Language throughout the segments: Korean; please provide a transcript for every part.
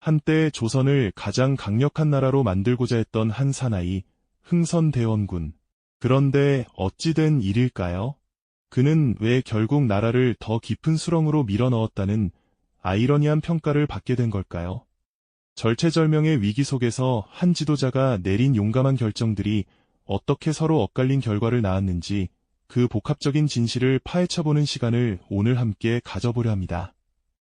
한때 조선을 가장 강력한 나라로 만들고자 했던 한 사나이, 흥선대원군. 그런데 어찌된 일일까요? 그는 왜 결국 나라를 더 깊은 수렁으로 밀어넣었다는 아이러니한 평가를 받게 된 걸까요? 절체절명의 위기 속에서 한 지도자가 내린 용감한 결정들이 어떻게 서로 엇갈린 결과를 낳았는지 그 복합적인 진실을 파헤쳐보는 시간을 오늘 함께 가져보려 합니다.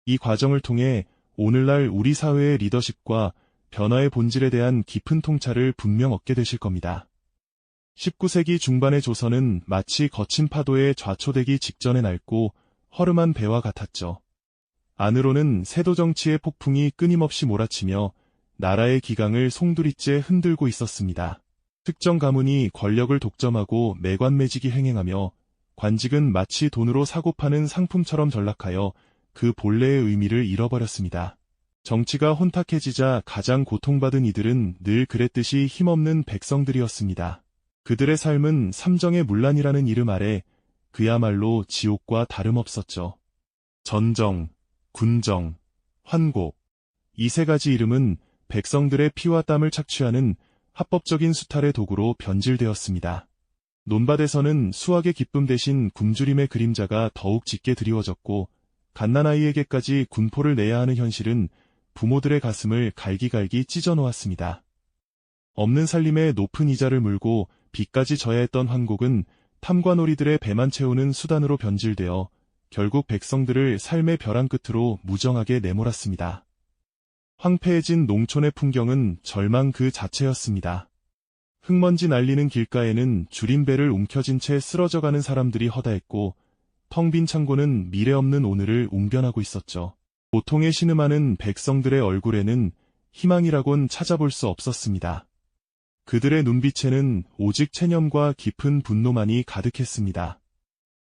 이 과정을 통해 오늘날 우리 사회의 리더십과 변화의 본질에 대한 깊은 통찰을 분명 얻게 되실 겁니다. 19세기 중반의 조선은 마치 거친 파도에 좌초되기 직전에 낡고 허름한 배와 같았죠. 안으로는 세도 정치의 폭풍이 끊임없이 몰아치며 나라의 기강을 송두리째 흔들고 있었습니다. 특정 가문이 권력을 독점하고 매관매직이 횡행하며 관직은 마치 돈으로 사고 파는 상품처럼 전락하여 그 본래의 의미를 잃어버렸습니다. 정치가 혼탁해지자 가장 고통받은 이들은 늘 그랬듯이 힘없는 백성들이었습니다. 그들의 삶은 삼정의 문란이라는 이름 아래 그야말로 지옥과 다름없었죠. 전정, 군정, 환곡. 이 세 가지 이름은 백성들의 피와 땀을 착취하는 합법적인 수탈의 도구로 변질되었습니다. 논밭에서는 수학의 기쁨 대신 굶주림의 그림자가 더욱 짙게 드리워졌고 갓난아이에게까지 군포를 내야 하는 현실은 부모들의 가슴을 갈기갈기 찢어놓았습니다. 없는 살림에 높은 이자를 물고 빚까지 져야 했던 황곡은 탐관오리들의 배만 채우는 수단으로 변질되어 결국 백성들을 삶의 벼랑 끝으로 무정하게 내몰았습니다. 황폐해진 농촌의 풍경은 절망 그 자체였습니다. 흙먼지 날리는 길가에는 줄임배를 움켜쥔 채 쓰러져가는 사람들이 허다했고 텅 빈 창고는 미래 없는 오늘을 웅변하고 있었죠. 고통에 신음하는 백성들의 얼굴에는 희망이라곤 찾아볼 수 없었습니다. 그들의 눈빛에는 오직 체념과 깊은 분노만이 가득했습니다.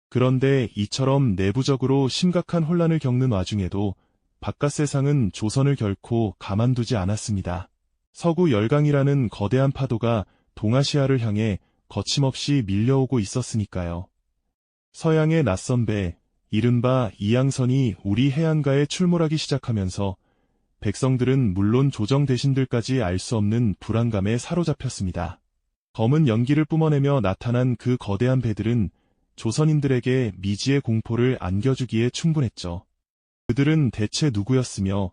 그런데 이처럼 내부적으로 심각한 혼란을 겪는 와중에도 바깥 세상은 조선을 결코 가만두지 않았습니다. 서구 열강이라는 거대한 파도가 동아시아를 향해 거침없이 밀려오고 있었으니까요. 서양의 낯선 배, 이른바 이양선이 우리 해안가에 출몰하기 시작하면서 백성들은 물론 조정 대신들까지 알 수 없는 불안감에 사로잡혔습니다. 검은 연기를 뿜어내며 나타난 그 거대한 배들은 조선인들에게 미지의 공포를 안겨주기에 충분했죠. 그들은 대체 누구였으며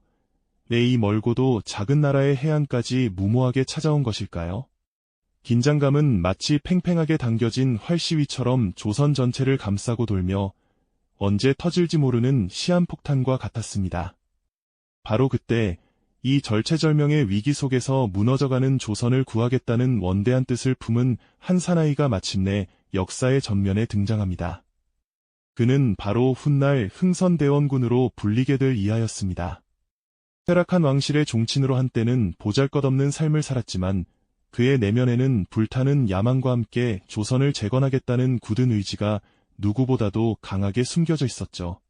왜 이 멀고도 작은 나라의 해안까지 무모하게 찾아온 것일까요? 긴장감은 마치 팽팽하게 당겨진 활시위처럼 조선 전체를 감싸고 돌며 언제 터질지 모르는 시한폭탄과 같았습니다. 바로 그때 이 절체절명의 위기 속에서 무너져가는 조선을 구하겠다는 원대한 뜻을 품은 한 사나이가 마침내 역사의 전면에 등장합니다. 그는 바로 훗날 흥선대원군으로 불리게 될 이하였습니다. 쇠락한 왕실의 종친으로 한때는 보잘것없는 삶을 살았지만 그의 내면에는 불타는 야망과 함께 조선을 재건하겠다는 굳은 의지가 누구보다도 강하게 숨겨져 있었죠.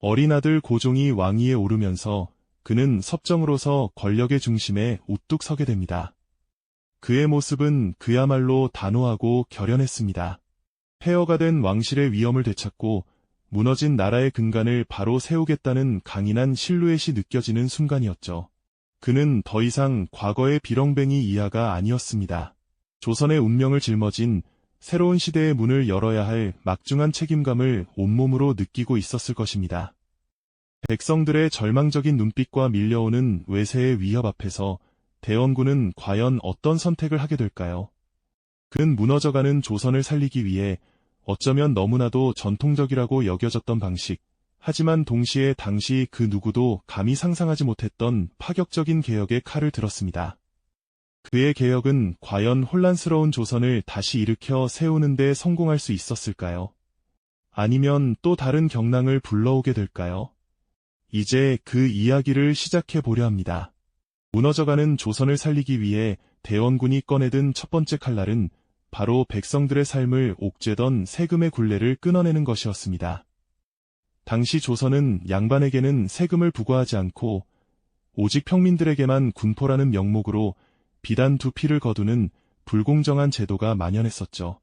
어린 아들 고종이 왕위에 오르면서 그는 섭정으로서 권력의 중심에 우뚝 서게 됩니다. 그의 모습은 그야말로 단호하고 결연했습니다. 폐허가 된 왕실의 위험을 되찾고 무너진 나라의 근간을 바로 세우겠다는 강인한 실루엣이 느껴지는 순간이었죠. 그는 더 이상 과거의 비렁뱅이 이하가 아니었습니다. 조선의 운명을 짊어진 새로운 시대의 문을 열어야 할 막중한 책임감을 온몸으로 느끼고 있었을 것입니다. 백성들의 절망적인 눈빛과 밀려오는 외세의 위협 앞에서 대원군은 과연 어떤 선택을 하게 될까요? 그는 무너져가는 조선을 살리기 위해 어쩌면 너무나도 전통적이라고 여겨졌던 방식, 하지만 동시에 당시 그 누구도 감히 상상하지 못했던 파격적인 개혁의 칼을 들었습니다. 그의 개혁은 과연 혼란스러운 조선을 다시 일으켜 세우는 데 성공할 수 있었을까요? 아니면 또 다른 경랑을 불러오게 될까요? 이제 그 이야기를 시작해 보려 합니다. 무너져가는 조선을 살리기 위해 대원군이 꺼내든 첫 번째 칼날은 바로 백성들의 삶을 옥죄던 세금의 굴레를 끊어내는 것이었습니다. 당시 조선은 양반에게는 세금을 부과하지 않고 오직 평민들에게만 군포라는 명목으로 비단 두 피를 거두는 불공정한 제도가 만연했었죠.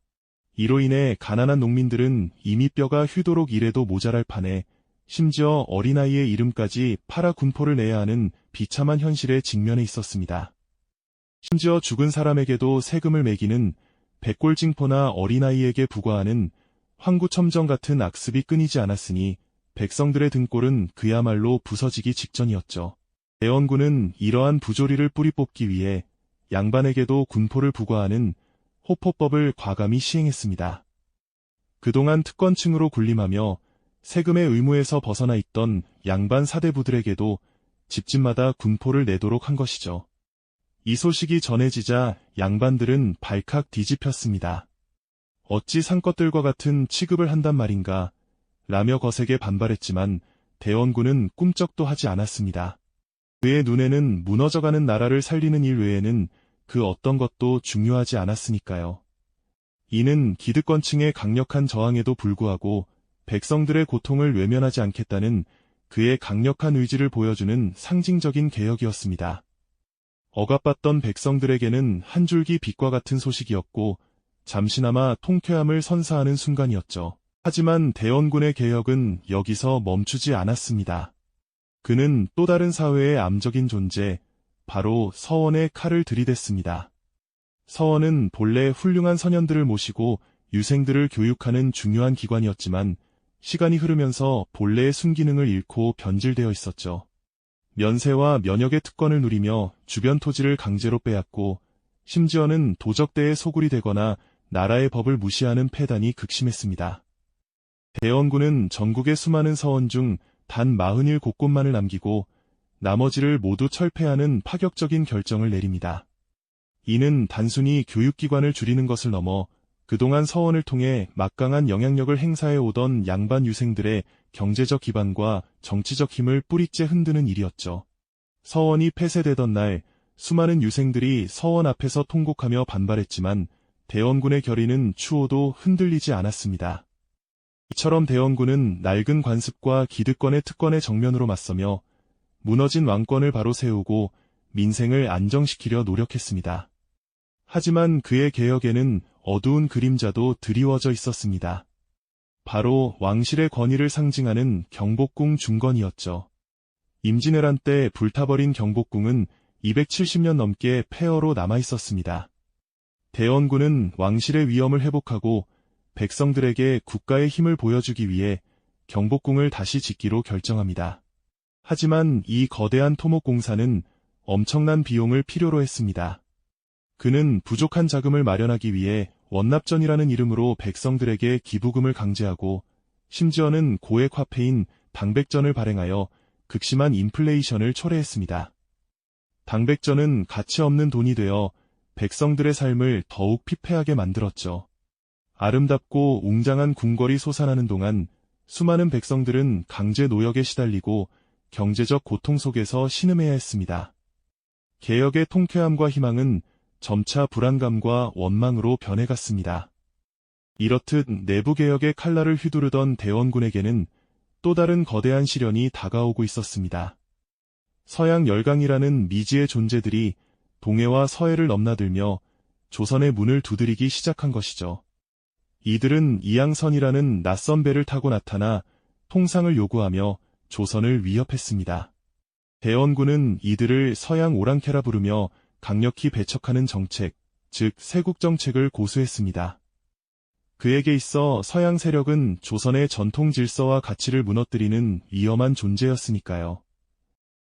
이로 인해 가난한 농민들은 이미 뼈가 휘도록 일해도 모자랄 판에 심지어 어린아이의 이름까지 팔아 군포를 내야 하는 비참한 현실에 직면해 있었습니다. 심지어 죽은 사람에게도 세금을 매기는 백골징포나 어린아이에게 부과하는 황구첨정 같은 악습이 끊이지 않았으니 백성들의 등골은 그야말로 부서지기 직전이었죠. 대원군은 이러한 부조리를 뿌리 뽑기 위해 양반에게도 군포를 부과하는 호포법을 과감히 시행했습니다. 그동안 특권층으로 군림하며 세금의 의무에서 벗어나 있던 양반 사대부들에게도 집집마다 군포를 내도록 한 것이죠. 이 소식이 전해지자 양반들은 발칵 뒤집혔습니다. 어찌 상것들과 같은 취급을 한단 말인가 라며 거세게 반발했지만 대원군은 꿈쩍도 하지 않았습니다. 그의 눈에는 무너져가는 나라를 살리는 일 외에는 그 어떤 것도 중요하지 않았으니까요. 이는 기득권층의 강력한 저항에도 불구하고 백성들의 고통을 외면하지 않겠다는 그의 강력한 의지를 보여주는 상징적인 개혁이었습니다. 억압받던 백성들에게는 한 줄기 빛과 같은 소식이었고 잠시나마 통쾌함을 선사하는 순간이었죠. 하지만 대원군의 개혁은 여기서 멈추지 않았습니다. 그는 또 다른 사회의 암적인 존재, 바로 서원의 칼을 들이댔습니다. 서원은 본래 훌륭한 선현들을 모시고 유생들을 교육하는 중요한 기관이었지만 시간이 흐르면서 본래의 순기능을 잃고 변질되어 있었죠. 면세와 면역의 특권을 누리며 주변 토지를 강제로 빼앗고 심지어는 도적대의 소굴이 되거나 나라의 법을 무시하는 폐단이 극심했습니다. 대원군은 전국의 수많은 서원 중 단41 곳곳만을 남기고 나머지를 모두 철폐하는 파격적인 결정을 내립니다. 이는 단순히 교육기관을 줄이는 것을 넘어 그동안 서원을 통해 막강한 영향력을 행사해 오던 양반 유생들의 경제적 기반과 정치적 힘을 뿌리째 흔드는 일이었죠. 서원이 폐쇄되던 날 수많은 유생들이 서원 앞에서 통곡하며 반발했지만 대원군의 결의는 추호도 흔들리지 않았습니다. 이처럼 대원군은 낡은 관습과 기득권의 특권의 정면으로 맞서며 무너진 왕권을 바로 세우고 민생을 안정시키려 노력했습니다. 하지만 그의 개혁에는 어두운 그림자도 드리워져 있었습니다. 바로 왕실의 권위를 상징하는 경복궁 중건이었죠. 임진왜란 때 불타버린 경복궁은 270년 넘게 폐허로 남아 있었습니다. 대원군은 왕실의 위엄을 회복하고 백성들에게 국가의 힘을 보여주기 위해 경복궁을 다시 짓기로 결정합니다. 하지만 이 거대한 토목공사는 엄청난 비용을 필요로 했습니다. 그는 부족한 자금을 마련하기 위해 원납전이라는 이름으로 백성들에게 기부금을 강제하고 심지어는 고액 화폐인 당백전을 발행하여 극심한 인플레이션을 초래했습니다. 당백전은 가치 없는 돈이 되어 백성들의 삶을 더욱 피폐하게 만들었죠. 아름답고 웅장한 궁궐이 솟아나는 동안 수많은 백성들은 강제 노역에 시달리고 경제적 고통 속에서 신음해야 했습니다. 개혁의 통쾌함과 희망은 점차 불안감과 원망으로 변해갔습니다. 이렇듯 내부 개혁의 칼날을 휘두르던 대원군에게는 또 다른 거대한 시련이 다가오고 있었습니다. 서양 열강이라는 미지의 존재들이 동해와 서해를 넘나들며 조선의 문을 두드리기 시작한 것이죠. 이들은 이양선이라는 낯선 배를 타고 나타나 통상을 요구하며 조선을 위협했습니다. 대원군은 이들을 서양 오랑캐라 부르며 강력히 배척하는 정책, 즉 세국 정책을 고수했습니다. 그에게 있어 서양 세력은 조선의 전통 질서와 가치를 무너뜨리는 위험한 존재였으니까요.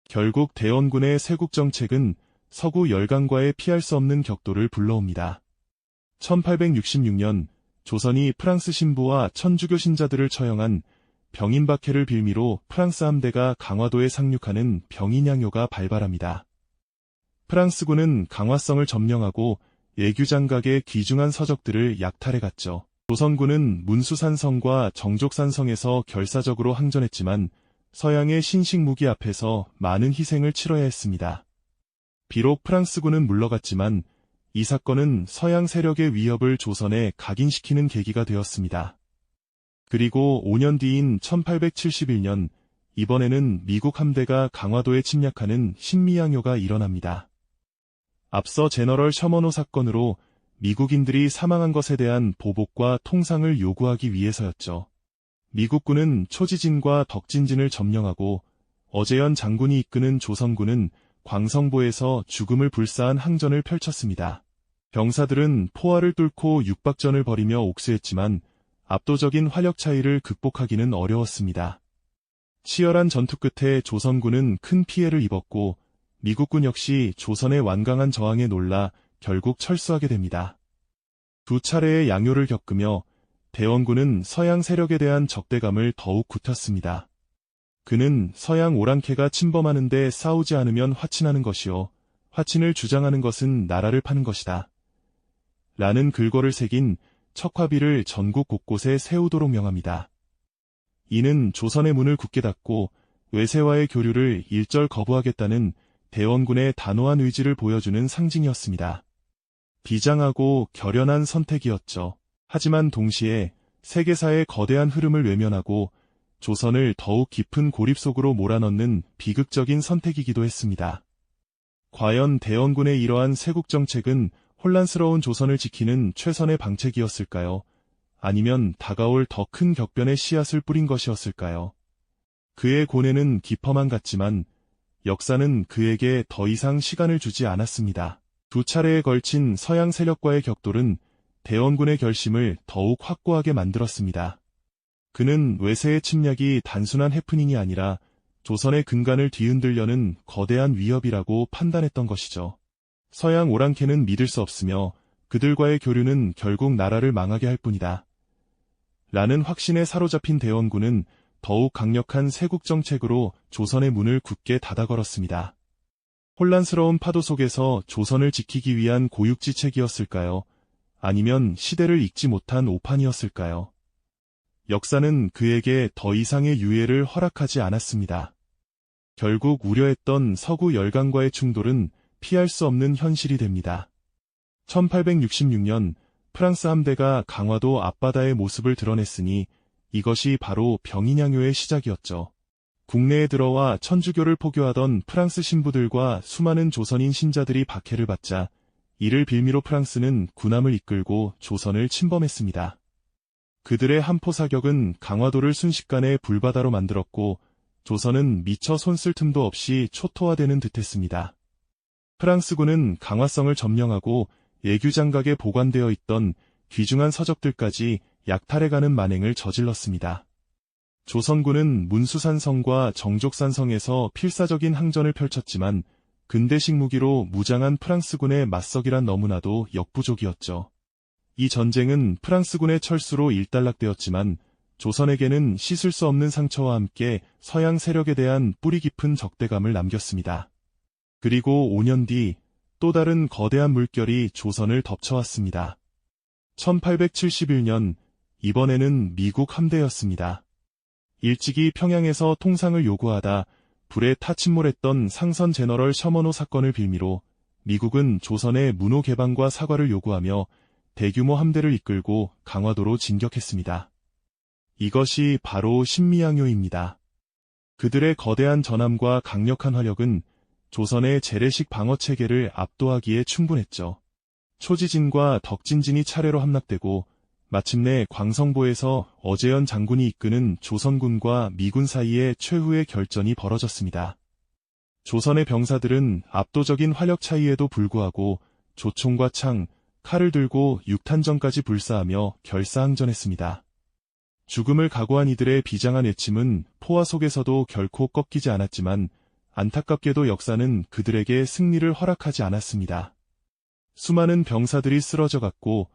결국 대원군의 세국 정책은 서구 열강과의 피할 수 없는 격돌을 불러옵니다. 1866년 조선이 프랑스 신부와 천주교 신자들을 처형한 병인박해를 빌미로 프랑스 함대가 강화도에 상륙하는 병인양요가 발발합니다. 프랑스군은 강화성을 점령하고 예규장각의 귀중한 서적들을 약탈해 갔죠. 조선군은 문수산성과 정족산성에서 결사적으로 항전했지만 서양의 신식 무기 앞에서 많은 희생을 치러야 했습니다. 비록 프랑스군은 물러갔지만 이 사건은 서양 세력의 위협을 조선에 각인시키는 계기가 되었습니다. 그리고 5년 뒤인 1871년 이번에는 미국 함대가 강화도에 침략하는 신미양요가 일어납니다. 앞서 제너럴 셔머노 사건으로 미국인들이 사망한 것에 대한 보복과 통상을 요구하기 위해서였죠. 미국군은 초지진과 덕진진을 점령하고 어재현 장군이 이끄는 조선군은 광성보에서 죽음을 불사한 항전을 펼쳤습니다. 병사들은 포화를 뚫고 육박전을 벌이며 옥수했지만 압도적인 화력 차이를 극복하기는 어려웠습니다. 치열한 전투 끝에 조선군은 큰 피해를 입었고 미국군 역시 조선의 완강한 저항에 놀라 결국 철수하게 됩니다. 두 차례의 양요를 겪으며 대원군은 서양 세력에 대한 적대감을 더욱 굳혔습니다. 그는 서양 오랑캐가 침범하는데 싸우지 않으면 화친하는 것이요. 화친을 주장하는 것은 나라를 파는 것이다. 라는 글거를 새긴 척화비를 전국 곳곳에 세우도록 명합니다. 이는 조선의 문을 굳게 닫고 외세와의 교류를 일절 거부하겠다는 대원군의 단호한 의지를 보여주는 상징이었습니다. 비장하고 결연한 선택이었죠. 하지만 동시에 세계사의 거대한 흐름을 외면하고 조선을 더욱 깊은 고립 속으로 몰아넣는 비극적인 선택이기도 했습니다. 과연 대원군의 이러한 세국 정책은 혼란스러운 조선을 지키는 최선의 방책이었을까요? 아니면 다가올 더 큰 격변의 씨앗을 뿌린 것이었을까요? 그의 고뇌는 깊어만 같지만 역사는 그에게 더 이상 시간을 주지 않았습니다. 두 차례에 걸친 서양 세력과의 격돌은 대원군의 결심을 더욱 확고하게 만들었습니다. 그는 외세의 침략이 단순한 해프닝이 아니라 조선의 근간을 뒤흔들려는 거대한 위협이라고 판단했던 것이죠. 서양 오랑캐는 믿을 수 없으며 그들과의 교류는 결국 나라를 망하게 할 뿐이다. 라는 확신에 사로잡힌 대원군은 더욱 강력한 세국 정책으로 조선의 문을 굳게 닫아 걸었습니다. 혼란스러운 파도 속에서 조선을 지키기 위한 고육지책이었을까요? 아니면 시대를 읽지 못한 오판이었을까요? 역사는 그에게 더 이상의 유예를 허락하지 않았습니다. 결국 우려했던 서구 열강과의 충돌은 피할 수 없는 현실이 됩니다. 1866년 프랑스 함대가 강화도 앞바다의 모습을 드러냈으니 이것이 바로 병인양요의 시작이었죠. 국내에 들어와 천주교를 포교하던 프랑스 신부들과 수많은 조선인 신자들이 박해를 받자 이를 빌미로 프랑스는 군함을 이끌고 조선을 침범했습니다. 그들의 한포 사격은 강화도를 순식간에 불바다로 만들었고 조선은 미처 손쓸 틈도 없이 초토화되는 듯했습니다. 프랑스군은 강화성을 점령하고 예규장각에 보관되어 있던 귀중한 서적들까지 약탈해가는 만행을 저질렀습니다. 조선군은 문수산성과 정족산성에서 필사적인 항전을 펼쳤지만 근대식 무기로 무장한 프랑스군의 맞서기란 너무나도 역부족이었죠. 이 전쟁은 프랑스군의 철수로 일단락되었지만 조선에게는 씻을 수 없는 상처와 함께 서양 세력에 대한 뿌리 깊은 적대감을 남겼습니다. 그리고 5년 뒤 또 다른 거대한 물결이 조선을 덮쳐왔습니다. 1871년 이번에는 미국 함대였습니다. 일찍이 평양에서 통상을 요구하다 불에 타 침몰했던 상선 제너럴 셔머노 사건을 빌미로 미국은 조선의 문호 개방과 사과를 요구하며 대규모 함대를 이끌고 강화도로 진격했습니다. 이것이 바로 신미양요입니다. 그들의 거대한 전함과 강력한 화력은 조선의 재래식 방어 체계를 압도하기에 충분했죠. 초지진과 덕진진이 차례로 함락되고 마침내 광성보에서 어재현 장군이 이끄는 조선군과 미군 사이에 최후의 결전이 벌어졌습니다. 조선의 병사들은 압도적인 화력 차이에도 불구하고 조총과 창, 칼을 들고 육탄전까지 불사하며 결사항전했습니다. 죽음을 각오한 이들의 비장한 외침은 포화 속에서도 결코 꺾이지 않았지만 안타깝게도 역사는 그들에게 승리를 허락하지 않았습니다. 수많은 병사들이 쓰러져 갔고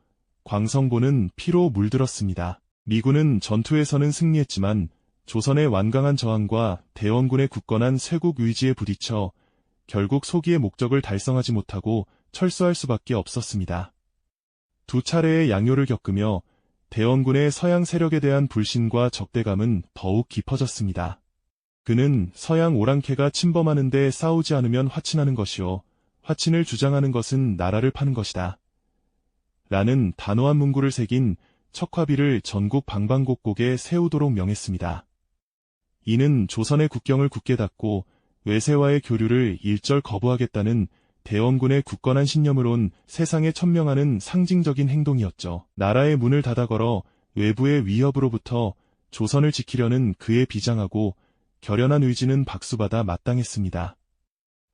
광성보는 피로 물들었습니다. 미군은 전투에서는 승리했지만 조선의 완강한 저항과 대원군의 굳건한 쇄국 의지에 부딪혀 결국 소기의 목적을 달성하지 못하고 철수할 수밖에 없었습니다. 두 차례의 양요를 겪으며 대원군의 서양 세력에 대한 불신과 적대감은 더욱 깊어졌습니다. 그는 서양 오랑캐가 침범하는데 싸우지 않으면 화친하는 것이요. 화친을 주장하는 것은 나라를 파는 것이다. 라는 단호한 문구를 새긴 척화비를 전국 방방곡곡에 세우도록 명했습니다. 이는 조선의 국경을 굳게 닫고 외세와의 교류를 일절 거부하겠다는 대원군의 굳건한 신념을 온 세상에 천명하는 상징적인 행동이었죠. 나라의 문을 닫아 걸어 외부의 위협으로부터 조선을 지키려는 그의 비장하고 결연한 의지는 박수받아 마땅했습니다.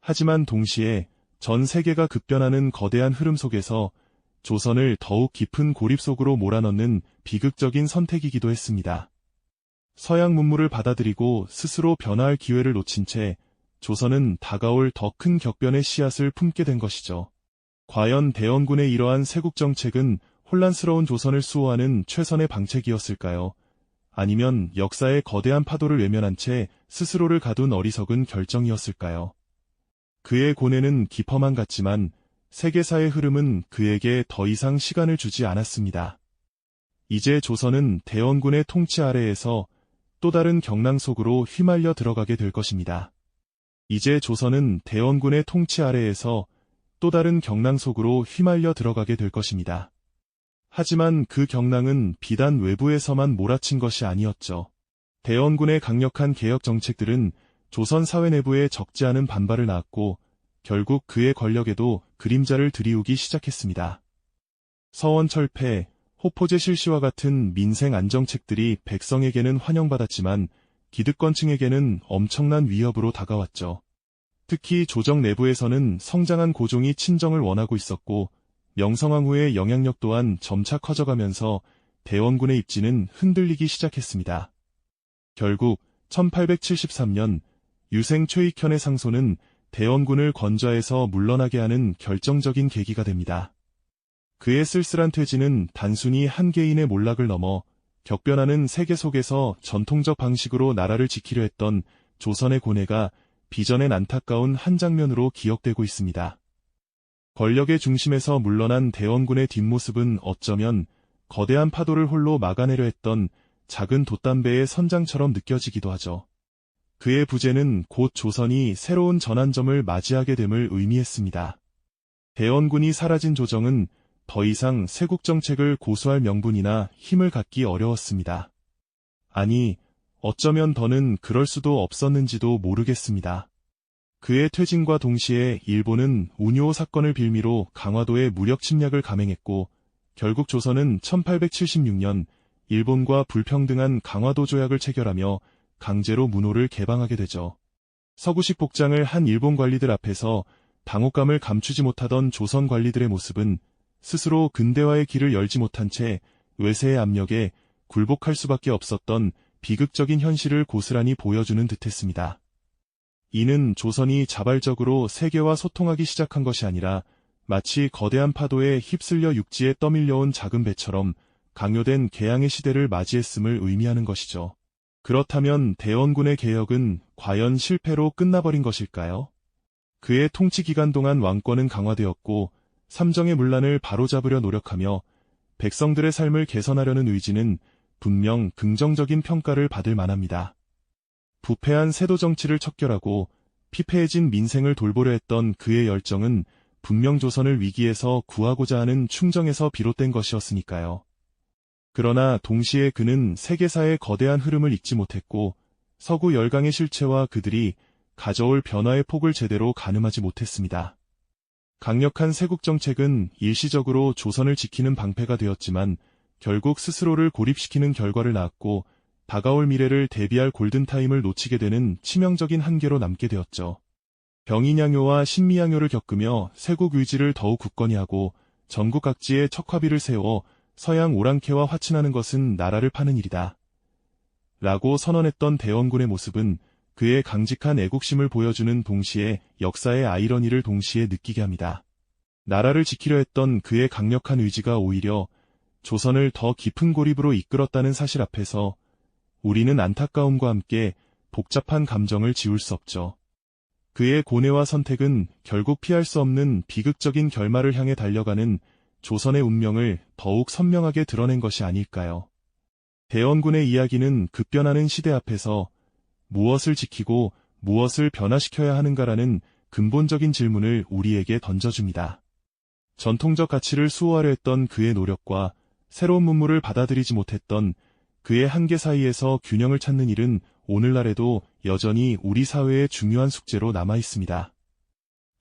하지만 동시에 전 세계가 급변하는 거대한 흐름 속에서 조선을 더욱 깊은 고립 속으로 몰아넣는 비극적인 선택이기도 했습니다. 서양 문물을 받아들이고 스스로 변화할 기회를 놓친 채 조선은 다가올 더 큰 격변의 씨앗을 품게 된 것이죠. 과연 대원군의 이러한 세국 정책은 혼란스러운 조선을 수호하는 최선의 방책이었을까요? 아니면 역사의 거대한 파도를 외면한 채 스스로를 가둔 어리석은 결정이었을까요? 그의 고뇌는 깊어만 같지만 세계사의 흐름은 그에게 더 이상 시간을 주지 않았습니다. 이제 조선은 대원군의 통치 아래에서 또 다른 경랑 속으로 휘말려 들어가게 될 것입니다. 이제 조선은 대원군의 통치 아래에서 또 다른 경랑 속으로 휘말려 들어가게 될 것입니다. 하지만 그 경랑은 비단 외부에서만 몰아친 것이 아니었죠. 대원군의 강력한 개혁 정책들은 조선 사회 내부에 적지 않은 반발을 낳았고 결국 그의 권력에도 그림자를 들이우기 시작했습니다. 서원 철폐, 호포제 실시와 같은 민생 안정책들이 백성에게는 환영받았지만 기득권층에게는 엄청난 위협으로 다가왔죠. 특히 조정 내부에서는 성장한 고종이 친정을 원하고 있었고 명성황후의 영향력 또한 점차 커져가면서 대원군의 입지는 흔들리기 시작했습니다. 결국 1873년 유생 최익현의 상소는 대원군을 건좌에서 물러나게 하는 결정적인 계기가 됩니다. 그의 쓸쓸한 퇴진은 단순히 한 개인의 몰락을 넘어 격변하는 세계 속에서 전통적 방식으로 나라를 지키려 했던 조선의 고뇌가 비전엔 안타까운 한 장면으로 기억되고 있습니다. 권력의 중심에서 물러난 대원군의 뒷모습은 어쩌면 거대한 파도를 홀로 막아내려 했던 작은 돛담배의 선장처럼 느껴지기도 하죠. 그의 부재는 곧 조선이 새로운 전환점을 맞이하게 됨을 의미했습니다. 대원군이 사라진 조정은 더 이상 세국 정책을 고수할 명분이나 힘을 갖기 어려웠습니다. 아니, 어쩌면 더는 그럴 수도 없었는지도 모르겠습니다. 그의 퇴진과 동시에 일본은 운요 사건을 빌미로 강화도의 무력 침략을 감행했고 결국 조선은 1876년 일본과 불평등한 강화도 조약을 체결하며 강제로 문호를 개방하게 되죠. 서구식 복장을 한 일본 관리들 앞에서 당혹감을 감추지 못하던 조선 관리들의 모습은 스스로 근대화의 길을 열지 못한 채 외세의 압력에 굴복할 수밖에 없었던 비극적인 현실을 고스란히 보여주는 듯했습니다. 이는 조선이 자발적으로 세계와 소통하기 시작한 것이 아니라 마치 거대한 파도에 휩쓸려 육지에 떠밀려온 작은 배처럼 강요된 개양의 시대를 맞이했음을 의미하는 것이죠. 그렇다면 대원군의 개혁은 과연 실패로 끝나버린 것일까요? 그의 통치 기간 동안 왕권은 강화되었고 삼정의 문란을 바로잡으려 노력하며 백성들의 삶을 개선하려는 의지는 분명 긍정적인 평가를 받을 만합니다. 부패한 세도 정치를 척결하고 피폐해진 민생을 돌보려 했던 그의 열정은 분명 조선을 위기에서 구하고자 하는 충정에서 비롯된 것이었으니까요. 그러나 동시에 그는 세계사의 거대한 흐름을 잊지 못했고 서구 열강의 실체와 그들이 가져올 변화의 폭을 제대로 가늠하지 못했습니다. 강력한 세국 정책은 일시적으로 조선을 지키는 방패가 되었지만 결국 스스로를 고립시키는 결과를 낳았고 다가올 미래를 대비할 골든타임을 놓치게 되는 치명적인 한계로 남게 되었죠. 병인양요와 신미양요를 겪으며 세국 의지를 더욱 굳건히 하고 전국 각지에 척화비를 세워 서양 오랑캐와 화친하는 것은 나라를 파는 일이다. 라고 선언했던 대원군의 모습은 그의 강직한 애국심을 보여주는 동시에 역사의 아이러니를 동시에 느끼게 합니다. 나라를 지키려 했던 그의 강력한 의지가 오히려 조선을 더 깊은 고립으로 이끌었다는 사실 앞에서 우리는 안타까움과 함께 복잡한 감정을 지울 수 없죠. 그의 고뇌와 선택은 결국 피할 수 없는 비극적인 결말을 향해 달려가는 조선의 운명을 더욱 선명하게 드러낸 것이 아닐까요? 대원군의 이야기는 급변하는 시대 앞에서 무엇을 지키고 무엇을 변화시켜야 하는가라는 근본적인 질문을 우리에게 던져줍니다. 전통적 가치를 수호하려 했던 그의 노력과 새로운 문물을 받아들이지 못했던 그의 한계 사이에서 균형을 찾는 일은 오늘날에도 여전히 우리 사회의 중요한 숙제로 남아 있습니다.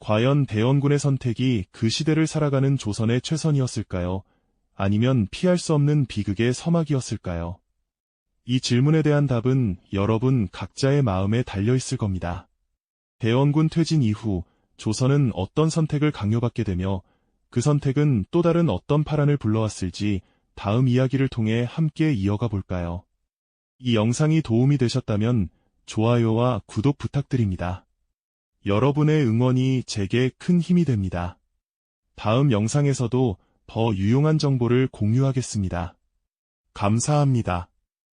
과연 대원군의 선택이 그 시대를 살아가는 조선의 최선이었을까요? 아니면 피할 수 없는 비극의 서막이었을까요? 이 질문에 대한 답은 여러분 각자의 마음에 달려 있을 겁니다. 대원군 퇴진 이후 조선은 어떤 선택을 강요받게 되며 그 선택은 또 다른 어떤 파란을 불러왔을지 다음 이야기를 통해 함께 이어가 볼까요? 이 영상이 도움이 되셨다면 좋아요와 구독 부탁드립니다. 여러분의 응원이 제게 큰 힘이 됩니다. 다음 영상에서도 더 유용한 정보를 공유하겠습니다. 감사합니다.